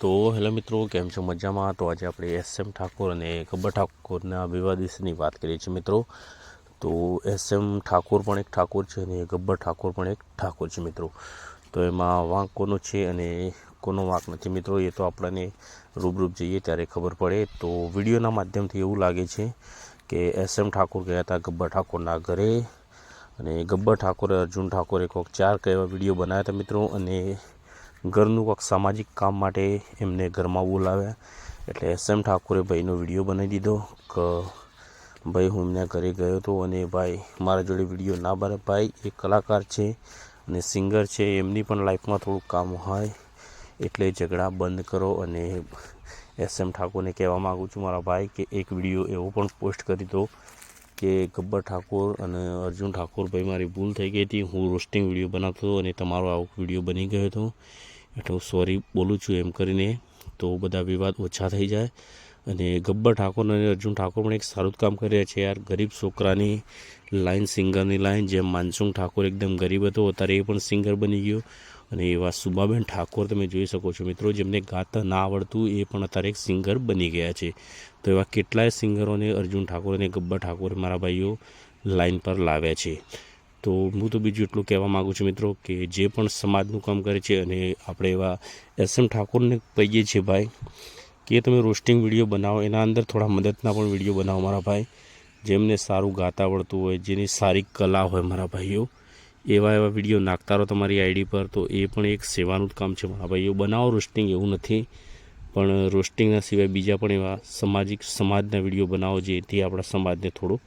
તો હેલો મિત્રો, કેમ છો? મજામાં? તો આજે આપણે એસ એમ ઠાકોર અને ગબ્બર ઠાકોરના વિવાદ વિશેની વાત કરીએ છીએ મિત્રો. તો એસ એમ ઠાકોર પણ એક ઠાકોર છે અને ગબ્બર ઠાકોર પણ એક ઠાકોર છે મિત્રો. તો એમાં વાંક કોનો છે અને કોનો વાંક નથી મિત્રો, એ તો આપણને રૂબરૂપ જઈએ ત્યારે ખબર પડે. તો વિડીયોના માધ્યમથી એવું લાગે છે કે એસ એમ ઠાકોર ગયા હતા ગબ્બર ઠાકોરના ઘરે. અને ગબ્બર ઠાકોરે, અર્જુન ઠાકોરે કોઈક ચાર કયા વીડિયો બનાવ્યા હતા મિત્રો. અને ઘરનું કોઈક સામાજિક કામ માટે એમને ઘરમાં બોલાવ્યા. એટલે એસ એમ ઠાકોરે ભાઈનો વીડિયો બનાવી દીધો કે ભાઈ હું એમના ઘરે ગયો હતો અને ભાઈ મારા જોડે વીડિયો ના બને ભાઈ, એ કલાકાર છે અને સિંગર છે, એમની પણ લાઈફમાં થોડુંક કામ હોય. એટલે ઝઘડા બંધ કરો અને એસ એમ ઠાકોરને કહેવા માગું છું, મારા ભાઈ, કે એક વીડિયો એવો પણ પોસ્ટ કરી દો કે ગબ્બર ઠાકોર અને અર્જુન ઠાકોર, ભાઈ, મારી ભૂલ થઈ ગઈ હતી. હું રોસ્ટિંગ વીડિયો બનાવતો હતો અને તમારો આવો વીડિયો બની ગયો હતો. એટલે હું સોરી બોલું છું એમ કરીને તો બધા વિવાદ ઓછા થઈ જાય. અને ગબ્બર ઠાકોર અને અર્જુન ઠાકોર પણ એક સારું જ કામ કરી છે યાર. ગરીબ છોકરાની લાઈન સિંગરની લાઈન જેમ માનસુંગ ઠાકોર એકદમ ગરીબ હતો, અત્યારે એ પણ સિંગર બની ગયો. અને એવા સુબાબેન ઠાકોર તમે જોઈ શકો છો મિત્રો, જેમને ગાતા ના આવડતું એ પણ અત્યારે એક સિંગર બની ગયા છે. તો એવા કેટલાય સિંગરોને અર્જુન ઠાકોર અને ગબ્બર ઠાકોર મારા ભાઈઓ લાઈન પર લાવ્યા છે. તો હું તો બીજું એટલું કહેવા માગું છું મિત્રો કે જે પણ સમાજનું કામ કરે છે અને આપણે એવા એસ એમ ઠાકોરને કહીએ છીએ ભાઈ કે તમે રોસ્ટિંગ વીડિયો બનાવો, એના અંદર થોડા મદદના પણ વીડિયો બનાવો મારા ભાઈ. જેમને સારું ગાતા આવડતું હોય, જેની સારી કલા હોય મારા ભાઈઓ, એવા એવા વીડિયો નાખતા રહો તમારી આઈડી પર. તો એ પણ એક સેવાનું જ કામ છે મારા ભાઈઓ. બનાવો રોસ્ટિંગ, એવું નથી. પણ રોસ્ટિંગના સિવાય બીજા પણ એવા સામાજિક સમાજના વીડિયો બનાવો જેથી આપણા સમાજને થોડો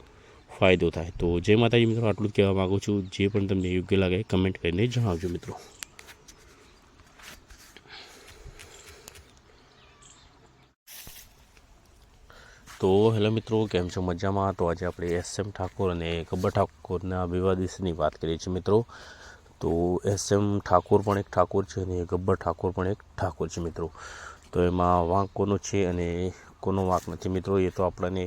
ફાયદો થાય. તો જય માતાજી મિત્રો, આટલું જ કહેવા માગું છું. જે પણ તમને યોગ્ય લાગે કમેન્ટ કરીને જણાવજો મિત્રો. તો હેલો મિત્રો, કેમ છો? મજામાં? તો આજે આપણે એસ એમ ઠાકોર અને ગબ્બર ઠાકોરના વિવાદ વિશેની વાત કરીએ છીએ મિત્રો. તો એસ એમ ઠાકોર પણ એક ઠાકોર છે અને ગબ્બર ઠાકોર પણ એક ઠાકોર છે મિત્રો. તો એમાં વાંકોનો છે અને કોનો વાંક નથી મિત્રો, એ તો આપણને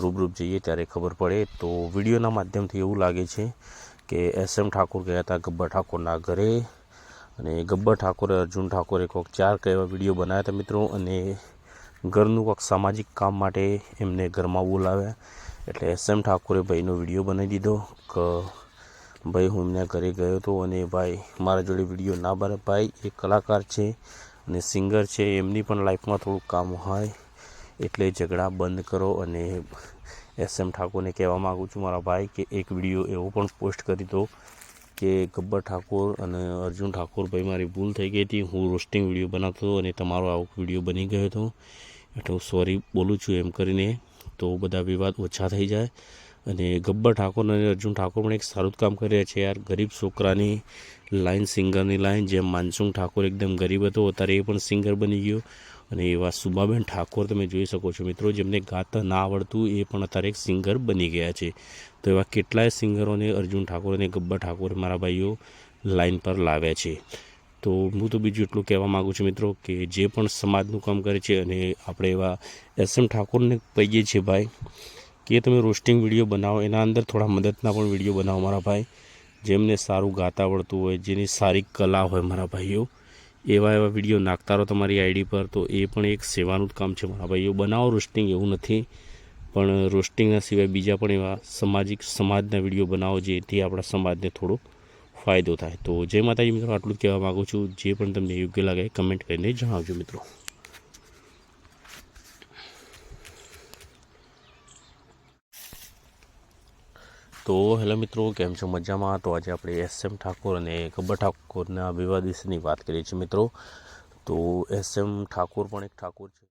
રૂબરૂપ જઈએ ત્યારે ખબર પડે. તો વિડીયોના માધ્યમથી એવું લાગે છે કે એસ એમ ઠાકોર ગયા હતા ગબ્બર ઠાકોરના ઘરે અને ગબ્બર ઠાકોરે, અર્જુન ઠાકોરે કોઈક ચાર એવા વીડિયો બનાવ્યા હતા મિત્રો અને ઘરનું કોઈક સામાજિક કામ માટે એમને ઘરમાં બોલાવ્યા. એટલે એસ એમ ઠાકોરે ભાઈનો વીડિયો બનાવી દીધો કે, ભાઈ, હું એમના ઘરે ગયો હતો અને ભાઈ, મારા જોડે વીડિયો ના બને ભાઈ, એ કલાકાર છે અને સિંગર છે, એમની પણ લાઈફમાં થોડુંક કામ હોય. એટલે ઝઘડા બંધ કરો અને એસ એમ ઠાકોરને કહેવા માગું છું, મારા ભાઈ, કે એક વીડિયો એવો પણ પોસ્ટ કરી દો કે ગબ્બર ઠાકોર અને અર્જુન ઠાકોર ભાઈ, મારી ભૂલ થઈ ગઈ હતી, હું રોસ્ટિંગ વીડિયો બનાવતો હતો અને તમારો આવો વીડિયો બની ગયો હતો. એટલે હું સોરી બોલું છું એમ કરીને. તો બધા વિવાદ ઓછા થઈ જાય. અને ગબ્બર ઠાકોર અને અર્જુન ઠાકોર પણ એક સારું કામ કરી રહ્યા છે યાર. ગરીબ છોકરાની લાઈન સિંગરની લાઈન જેમ માનસુંગ ઠાકોર એકદમ ગરીબ હતો, અત્યારે એ પણ સિંગર બની ગયો. અને એવા સુભાબેન ઠાકોર તમે જોઈ શકો છો મિત્રો, જેમને ગાતા ના આવડતું એ પણ અત્યારે એક સિંગર બની ગયા છે. તો એવા કેટલાય સિંગરોને અર્જુન ઠાકોર અને ગબ્બર ઠાકોર મારા ભાઈઓ લાઈન પર લાવ્યા છે. તો હું તો બીજું એટલું કહેવા માગું છું મિત્રો કે જે પણ સમાજનું કામ કરે છે અને આપણે એવા એસ એમ ઠાકોરને કહીએ છીએ ભાઈ કે તમે રોસ્ટિંગ વીડિયો બનાવો, એના અંદર થોડા મદદના પણ વીડિયો બનાવો મારા ભાઈ. જેમને સારું ગાતા આવડતું હોય, જેની સારી કલા હોય મારા ભાઈઓ. એવા એવા વીડિયો નાખતા રહો તમારી આઈડી પર, તો એ પણ એક સેવાનું જ કામ છે મારા ભાઈઓ. બનાવો રોસ્ટિંગ, એવું નથી. પણ રોસ્ટિંગના સિવાય બીજા પણ એવા સામાજિક સમાજના વીડિયો બનાવો, જેથી આપણા સમાજને થોડો ફાયદો થાય. તો જય માતાજી મિત્રો, આટલું જ કહેવા માગું છું. જે પણ તમને યોગ્ય લાગે, કમેન્ટ કરીને જણાવજો મિત્રો. તો હેલો મિત્રો, કેમ છો મજામાં? તો આજે આપણે એસ એમ ઠાકોર અને ગબ્બર ઠાકોરના વિવાદ વિશેની વાત કરીએ છીએ મિત્રો. તો એસ એમ ઠાકોર પણ એક ઠાકોર છે.